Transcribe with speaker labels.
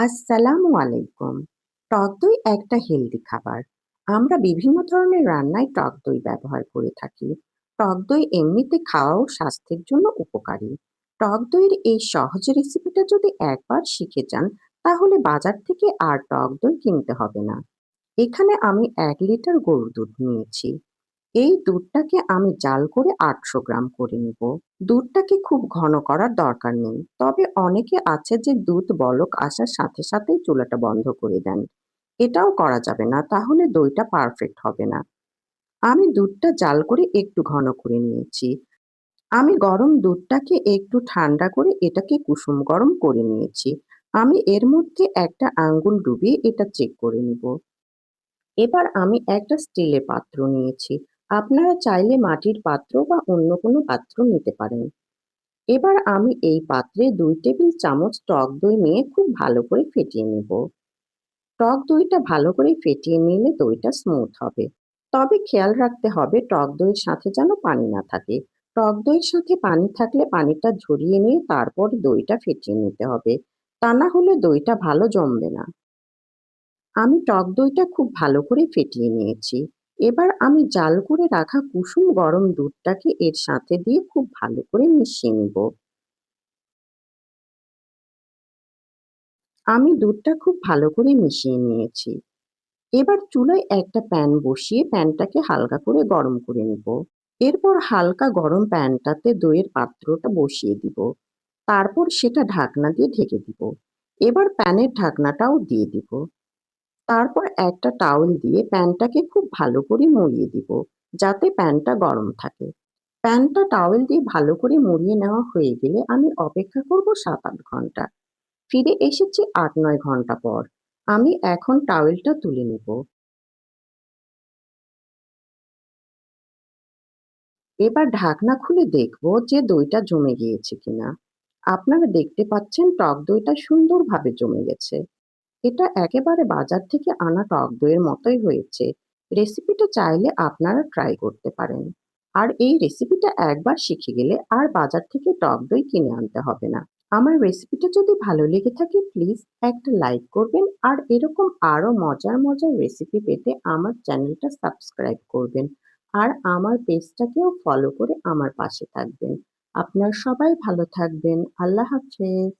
Speaker 1: আসসালামু আলাইকুম। টক দই একটা হেলদি খাবার। আমরা বিভিন্ন ধরনের রান্নায় টক দই ব্যবহার করে থাকি। টক দই এমনিতে খাওয়াও স্বাস্থ্যের জন্য উপকারী। টক দইয়ের এই সহজ রেসিপিটা যদি একবার শিখে যান, তাহলে বাজার থেকে আর টক দই কিনতে হবে না। এখানে আমি এক লিটার গরুর দুধ নিয়েছি। এই দুধটাকে আমি জাল করে আটশো গ্রাম করে নিব। দুধটাকে খুব ঘন করার দরকার নেই। তবে অনেকে আছে যে দুধ বলক আসার সাথে সাথেই চুলাটা বন্ধ করে দেন। এটাও করা যাবে না, তাহলে দইটা পারফেক্ট হবে না। আমি দুধটা জাল করে একটু ঘন করে নিয়েছি। আমি গরম দুধটাকে একটু ঠান্ডা করে এটাকে কুসুম গরম করে নিয়েছি। আমি এর মধ্যে একটা আঙ্গুল ডুবিয়ে এটা চেক করে নিব। এবার আমি একটা স্টিলের পাত্র নিয়েছি। আপনারা চাইলে মাটির পাত্র বা অন্য কোনো পাত্র নিতে পারেন। এবার আমি এই পাত্রে দুই টেবিল চামচ টক দই নিয়ে খুব ভালো করে ফেটিয়ে নেব। টক দইটা ভালো করে ফেটিয়ে নিলে দইটা স্মুথ হবে। তবে খেয়াল রাখতে হবে টক দইয়ের সাথে যেন পানি না থাকে। টক দইয়ের সাথে পানি থাকলে পানিটা ঝরিয়ে নিয়ে তারপর দইটা ফেটিয়ে নিতে হবে। তা না হলে দইটা ভালো জমবে না। আমি টক দইটা খুব ভালো করে ফেটিয়ে নিয়েছি। এবার আমি জাল করে রাখা কুসুম গরম দুধটাকে এর সাথে দিয়ে খুব ভালো করে মিশিয়ে নিব। আমি দুধটা খুব ভালো করে মিশিয়ে নিয়েছি। এবার চুলায় একটা প্যান বসিয়ে প্যানটাকে হালকা করে গরম করে নিব। এরপর হালকা গরম প্যানটাতে দইয়ের পাত্রটা বসিয়ে দিব। তারপর সেটা ঢাকনা দিয়ে ঢেকে দিব। এবার প্যানের ঢাকনাটাও দিয়ে দিব। তারপর একটা টাওয়েল দিয়ে প্যানটাকে খুব ভালো করে মুড়িয়ে দিব, যাতে প্যানটা গরম থাকে। প্যানটা টাওয়েল দিয়ে ভালো করে মুড়িয়ে নেওয়া হয়ে গেলে আমি অপেক্ষা করব সাত আট ঘণ্টা। ফিরে এসেছি আট নয় ঘণ্টা পর। আমি এখন টাওয়েলটা তুলে নেব। এবার ঢাকনা খুলে দেখব যে দইটা জমে গিয়েছে কিনা। আপনারা দেখতে পাচ্ছেন টক দইটা সুন্দরভাবে জমে গেছে। এটা একেবারে বাজার থেকে আনা টক দইয়ের মতোই হয়েছে। রেসিপিটা চাইলে আপনারা ট্রাই করতে পারেন। আর এই রেসিপিটা একবার শিখে গেলে আর বাজার থেকে টক দই কিনে আনতে হবে না। আমার রেসিপিটা যদি ভালো লেগে থাকে প্লিজ একটা লাইক করবেন আর এরকম আরও মজার মজার রেসিপি পেতে আমার চ্যানেলটা সাবস্ক্রাইব করবেন। আর আমার পেজটাকেও ফলো করে আমার পাশে থাকবেন। আপনার সবাই ভালো থাকবেন। আল্লাহ হাফেজ।